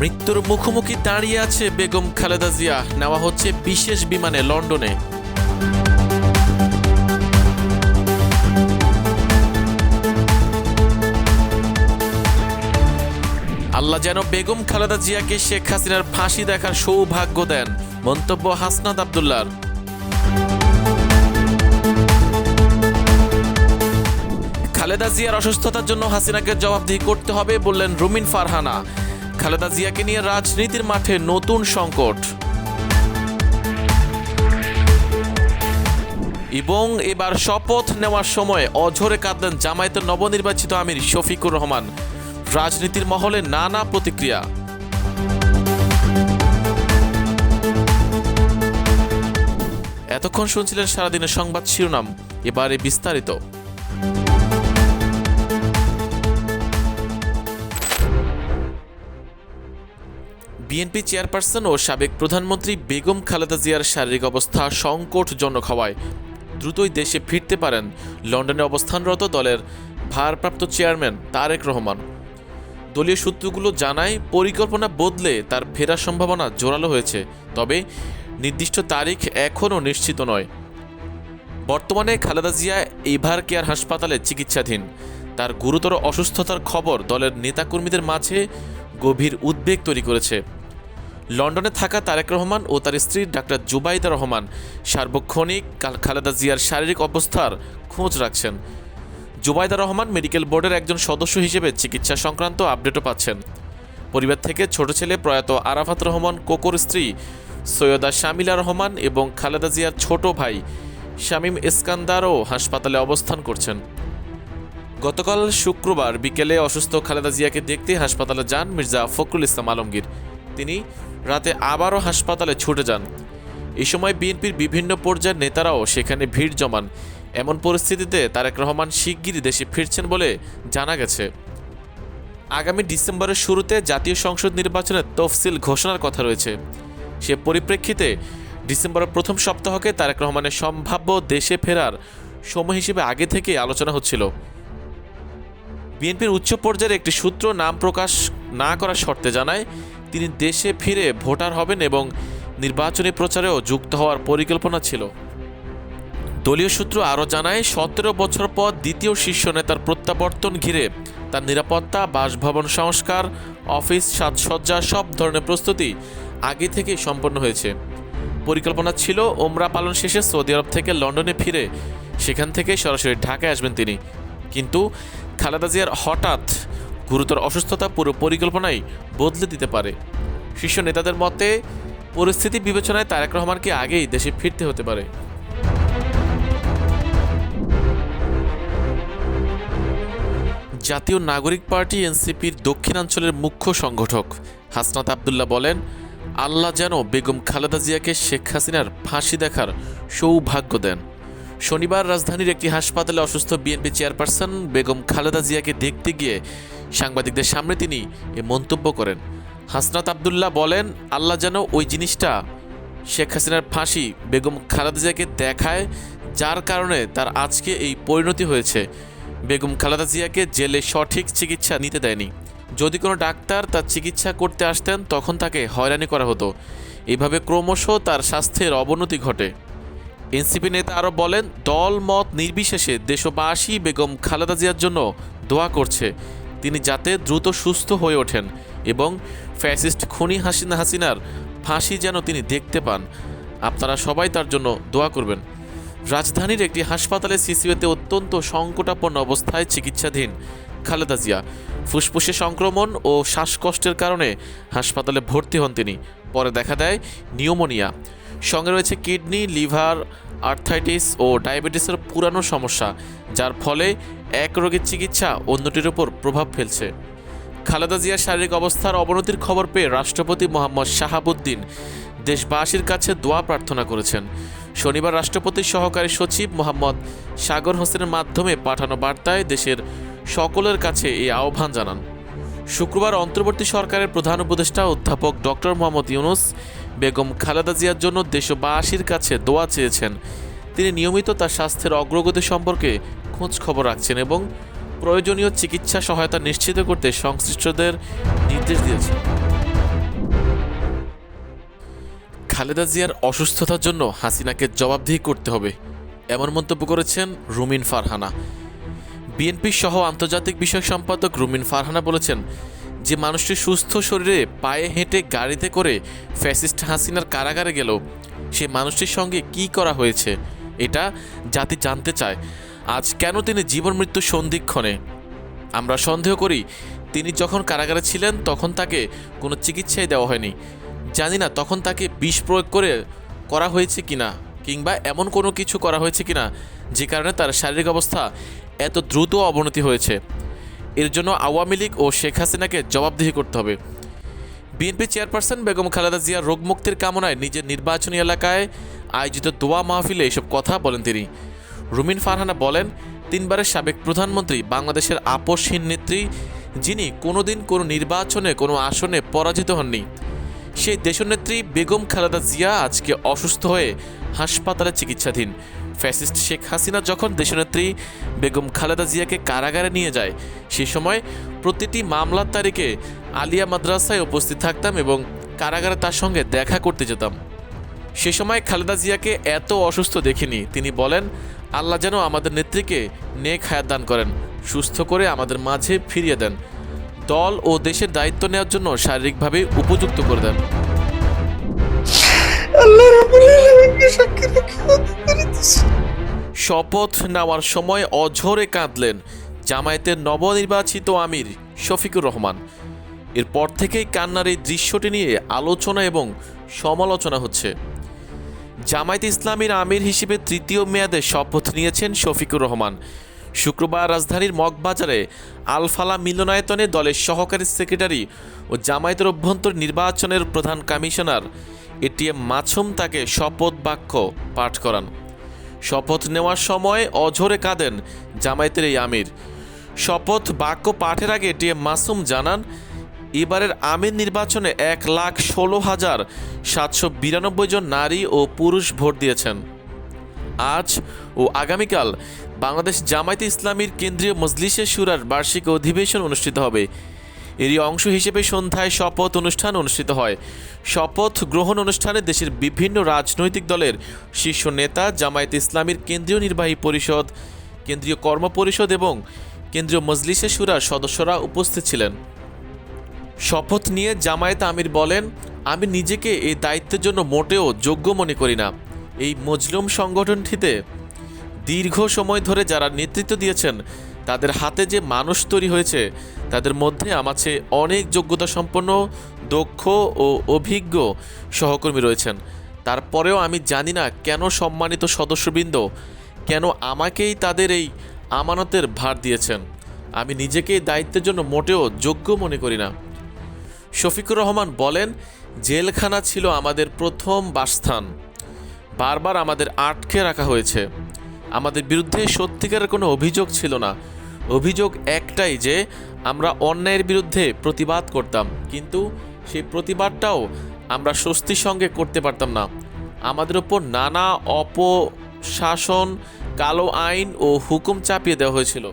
মৃত্যুর মুখোমুখি দাঁড়িয়ে আছে বেগম খালেদা জিয়া। নেওয়া হচ্ছে বিশেষ বিমানে লন্ডনে। আল্লাহ যেন বেগম খালেদা জিয়াকে শেখ হাসিনার ফাঁসি দেখার সৌভাগ্য দেন। মন্তব্য হাসনাত আবদুল্লার খালেদা জিয়ার অসুস্থতার জন্য হাসিনাকে জবাবদিহি করতে হবে বললেন রুমিন ফারহানা। খালেদা জিয়াকে নিয়ে রাজনীতির মাঠে নতুন সংকট। এবং এবার শপথ নেওয়ার সময় অঝরে কাঁদলেন জামায়াতের নবনির্বাচিত আমির শফিকুর রহমান। রাজনীতির মহলে নানা প্রতিক্রিয়া। এতক্ষণ শুনছিলেন সারাদিনের সংবাদ শিরোনাম, এবারে বিস্তারিত। বিএনপি চেয়ারপারসন ও সাবেক প্রধানমন্ত্রী বেগম খালেদা জিয়ার শারীরিক অবস্থা সংকটজনক হওয়ায় দ্রুতই দেশে ফিরতে পারেন লন্ডনে অবস্থানরত দলের ভারপ্রাপ্ত চেয়ারম্যান তারেক রহমান। দলীয় সূত্রগুলো জানায়, পরিকল্পনা বদলে তার ফেরার সম্ভাবনা জোরালো হয়েছে, তবে নির্দিষ্ট তারিখ এখনও নিশ্চিত নয়। বর্তমানে খালেদা জিয়া এভার কেয়ার হাসপাতালে চিকিৎসাধীন। তার গুরুতর অসুস্থতার খবর দলের নেতাকর্মীদের মাঝে গভীর উদ্বেগ তৈরি করেছে। লন্ডনে থাকা তারেক রহমান ও তার স্ত্রী ডাক্তার জুবাইদা রহমান সার্বক্ষণিক খালেদা জিয়ার শারীরিক অবস্থার খোঁজ রাখছেন। জুবাইদা রহমান মেডিকেল বোর্ডের একজন সদস্য হিসেবে চিকিৎসা সংক্রান্ত আপডেটও পাচ্ছেন। পরিবার থেকে ছোট ছেলে প্রয়াত আরাফাত রহমান, কোকোর স্ত্রী সৈয়দা শামিলা রহমান এবং খালেদা জিয়ার ছোট ভাই শামীম ইস্কান্দারও হাসপাতালে অবস্থান করছেন। গতকাল শুক্রবার বিকেলে অসুস্থ খালেদা জিয়াকে দেখতে হাসপাতালে যান মির্জা ফখরুল ইসলাম আলমগীর। তিনি রাতে আবারও হাসপাতালে ছুটে যান। এই সময় বিএনপির বিভিন্ন পর্যায়ের নেতারাও সেখানে ভিড় জমান। এমন পরিস্থিতিতে তারেক রহমান শিগগিরই দেশে ফিরছেন বলে জানা গেছে। আগামী ডিসেম্বরের শুরুতে জাতীয় সংসদ নির্বাচনের তফসিল ঘোষণার কথা রয়েছে। সে পরিপ্রেক্ষিতে ডিসেম্বরের প্রথম সপ্তাহকে তারেক রহমানের সম্ভাব্য দেশে ফেরার সময় হিসেবে আগে থেকেই আলোচনা হচ্ছিল। বিএনপির উচ্চ পর্যায়ের একটি সূত্র নাম প্রকাশ না করার শর্তে জানায় তিনি দেশে ফিরে ভোটার হবেন এবং নির্বাচনী প্রচারেও যুক্ত হওয়ার পরিকল্পনা ছিল। দলীয় সূত্র আরও জানায়, সতেরো বছর পর দ্বিতীয় শীর্ষ নেতার প্রত্যাবর্তন ঘিরে তার নিরাপত্তা, বাসভবন সংস্কার, অফিস সাজসজ্জা সব ধরনের প্রস্তুতি আগে থেকেই সম্পন্ন হয়েছে। পরিকল্পনা ছিল, ওমরা পালন শেষে সৌদি আরব থেকে লন্ডনে ফিরে সেখান থেকে সরাসরি ঢাকায় আসবেন তিনি। কিন্তু খালেদা জিয়ার হঠাৎ গুরুতর অসুস্থতা পুরো পরিকল্পনাই বদলে দিতে পারে। শীর্ষ নেতাদের মতে, পরিস্থিতি বিবেচনায় তারেক রহমানকে আগেই দেশে ফিরতে হতে পারে। জাতীয় নাগরিক পার্টি এনসিপির দক্ষিণাঞ্চলের মুখ্য সংগঠক হাসনাত আবদুল্লাহ বলেন, আল্লাহ যেন বেগম খালেদা জিয়াকে শেখ হাসিনার ফাঁসি দেখার সৌভাগ্য দেন। শনিবার রাজধানীর একটি হাসপাতালে অসুস্থ বিএনপি চেয়ারপারসন বেগম খালেদা জিয়াকে দেখতে গিয়ে সাংবাদিকদের সামনে তিনি এ মন্তব্য করেন। হাসনাত আবদুল্লাহ বলেন, আল্লাহ যেন ওই জিনিসটা শেখ হাসিনার ফাঁসি বেগম খালেদা জিয়াকে দেখায়, যার কারণে তার আজকে এই পরিণতি হয়েছে। বেগম খালেদা জিয়াকে জেলে সঠিক চিকিৎসা নিতে দেয়নি। যদি কোনো ডাক্তার তার চিকিৎসা করতে আসতেন, তখন তাকে হয়রানি করা হতো। এভাবে ক্রমশ তার স্বাস্থ্যের অবনতি ঘটে। এনসিপি নেতা আরও বলেন দল মত নির্বিশেষে দেশবাসী বেগম খালেদা জিয়ার জন্য দোয়া করছে। তিনি যাতে দ্রুত সুস্থ হয়ে ওঠেন এবং ফ্যাসিস্ট খুনি হাসিনা হাসিনার ফাঁসি যেন তিনি দেখতে পান। আপনারা সবাই তার জন্য দোয়া করবেন। রাজধানীর একটি হাসপাতালে সিসিউতে অত্যন্ত সংকটাপন্ন অবস্থায় চিকিৎসাধীন খালেদা জিয়া। ফুসফুসে সংক্রমণ ও শ্বাসকষ্টের কারণে হাসপাতালে ভর্তি হন তিনি। পরে দেখা দেয়, নিউমোনিয়া। সঙ্গে রয়েছে কিডনি, লিভার আর্থাইটিস ও ডায়াবেটিসের পুরানো সমস্যা, যার ফলে এক রোগের চিকিৎসা অন্যটির উপর প্রভাব ফেলছে। খালেদা জিয়ার শারীরিক অবস্থার অবনতির খবর পেয়ে রাষ্ট্রপতি মোহাম্মদ শাহাবুদ্দিন দেশবাসীর কাছে দোয়া প্রার্থনা করেছেন। শনিবার রাষ্ট্রপতির সহকারী সচিব মোহাম্মদ সাগর হোসেনের মাধ্যমে পাঠানো বার্তায় দেশের সকলের কাছে এই আহ্বান জানান। শুক্রবার অন্তর্বর্তী সরকারের প্রধান উপদেষ্টা অধ্যাপক ডক্টর মোহাম্মদ ইউনুস বেগম খালেদা জিয়ার জন্য দেশবাসীর কাছে দোয়া চেয়েছেন। তিনি নিয়মিত তার স্বাস্থ্যের অগ্রগতি সম্পর্কে খোঁজ খবর রাখছেন এবং প্রয়োজনীয় চিকিৎসা সহায়তা নিশ্চিত করতে সংশ্লিষ্টদের নির্দেশ দিয়েছেন। খালেদা জিয়ার অসুস্থতার জন্য হাসিনাকে জবাবদিহি করতে হবে, এমন মন্তব্য করেছেন রুমিন ফারহানা। বিএনপি সহ আন্তর্জাতিক বিষয় সম্পাদক রুমিন ফারহানা বলেছেন যে মানুষটি সুস্থ শরীরে পায়ে হেঁটে গাড়িতে করে ফ্যাসিস্ট হাসিনার কারাগারে গেল, সে মানুষটির সঙ্গে কি করা হয়েছে, এটা জাতি জানতে চায়। আজ কেন তিনি জীবন মৃত্যু সন্ধিক্ষণে? আমরা সন্দেহ করি, তিনি যখন কারাগারে ছিলেন তখন তাকে কোনো চিকিৎসাই দেওয়া হয়নি। জানি না তখন তাকে বিষ প্রয়োগ করে করা হয়েছে কিনা, কিংবা এমন কোনো কিছু করা হয়েছে কিনা, যে কারণে তার শারীরিক অবস্থা এত দ্রুত অবনতি হয়েছে। এর জন্য আওয়ামী লীগ ও শেখ হাসিনাকে জবাবদিহি করতে হবে। বিএনপি চেয়ারপারসন বেগম খালেদা জিয়া রোগমুক্তির কামনায় নিজের নির্বাচনী এলাকায় আয়োজিত দোয়া মাহফিলে এসব কথা বলেন তিনি। রুমিন ফারহানা বলেন, তিনবারের সাবেক প্রধানমন্ত্রী, বাংলাদেশের আপসহীন নেত্রী, যিনি কোনোদিন কোনো নির্বাচনে, কোনো আসনে পরাজিত হননি। সেই দেশনেত্রী বেগম খালেদা জিয়া আজকে অসুস্থ হয়ে হাসপাতালে চিকিৎসাধীন। ফ্যাসিস্ট শেখ হাসিনা যখন দেশনেত্রী বেগম খালেদা জিয়াকে কারাগারে নিয়ে যায়, সে সময় প্রতিটি মামলার তারিখে আলিয়া মাদ্রাসায় উপস্থিত থাকতাম এবং কারাগারে তার সঙ্গে দেখা করতে যেতাম। সে সময় খালেদা জিয়াকে এত অসুস্থ দেখিনি। তিনি বলেন, আল্লাহ যেন আমাদের নেত্রীকে নেক হায়াত দান করেন, সুস্থ করে আমাদের মাঝে ফিরিয়ে দেন। দল ও দেশের দায়িত্ব নেওয়ার জন্য শারীরিকভাবে উপযুক্ত করে দেন। শপথ নেওয়ার সময় অঝরে কাঁদলেন জামায়াতের নবনির্বাচিত আমির শফিকুর রহমান। এরপর থেকেই কান্নার এই দৃশ্যটি নিয়ে আলোচনা এবং সমালোচনা হচ্ছে। জামায়াত ইসলামীর আমির হিসেবে তৃতীয় মেয়াদে শপথ নিয়েছেন শফিকুর রহমান। শুক্রবার রাজধানীর মগবাজারে আলফালা মিলনায়তনে দলের সহকারী সেক্রেটারি ও জামায়াতের অভ্যন্তর নির্বাচনের প্রধান কমিশনার এটিএম মাছুম তাকে শপথ বাক্য পাঠ করান। শপথ নেওয়ার সময় অঝরে কাঁদেন জামায়াতের এই আমির। শপথ বাক্য পাঠের আগে টিএম মাসুম জানান, এবারের আমির নির্বাচনে এক লাখ ষোলো হাজার সাতশো বিরানব্বই জন নারী ও পুরুষ ভোট দিয়েছেন। আজ ও আগামীকাল বাংলাদেশ জামায়াতে ইসলামীর কেন্দ্রীয় মজলিসের সুরার বার্ষিক অধিবেশন অনুষ্ঠিত হবে। এরই অংশ হিসেবে সন্ধ্যায় শপথ অনুষ্ঠান অনুষ্ঠিত হয়। শপথ গ্রহণ অনুষ্ঠানে দেশের বিভিন্ন রাজনৈতিক দলের শীর্ষ নেতা, জামায়াতে ইসলামীর কেন্দ্রীয় নির্বাহী পরিষদ, কেন্দ্রীয় কর্ম পরিষদ এবং কেন্দ্রীয় মজলিসের সুরার সদস্যরা উপস্থিত ছিলেন। শপথ নিয়ে জামায়াত আমির বলেন, আমি নিজেকে এই দায়িত্বের জন্য মোটেও যোগ্য মনে করি না। এই মজলুম সংগঠনটিতে দীর্ঘ সময় ধরে যারা নেতৃত্ব দিয়েছেন তাদের হাতে যে মানুষ তৈরি হয়েছে, তাদের মধ্যে চেয়ে অনেক যোগ্যতা সম্পন্ন দক্ষ ও অভিজ্ঞ সহকর্মী রয়েছেন। তারপরেও আমি জানি না কেন সম্মানিত সদস্যবৃন্দ, কেন আমাকেই তাদের এই আমানতের ভার দিয়েছেন। আমি নিজেকে দায়িত্বের জন্য মোটেও যোগ্য মনে করি না। শফিকুর রহমান বলেন, জেলখানা ছিল আমাদের প্রথম বাসস্থান। বারবার আমাদের আটকে রাখা হয়েছে। আমাদের বিরুদ্ধে সত্যিকারের কোনো অভিযোগ ছিল না। অভিযোগ একটাই যে, আমরা অন্যায়ের বিরুদ্ধে প্রতিবাদ করতাম, কিন্তু সেই প্রতিবাদটাও আমরা স্বস্তির সঙ্গে করতে পারতাম না। আমাদের ওপর নানা অপশাসন, কালো আইন ও হুকুম চাপিয়ে দেওয়া হয়েছিল।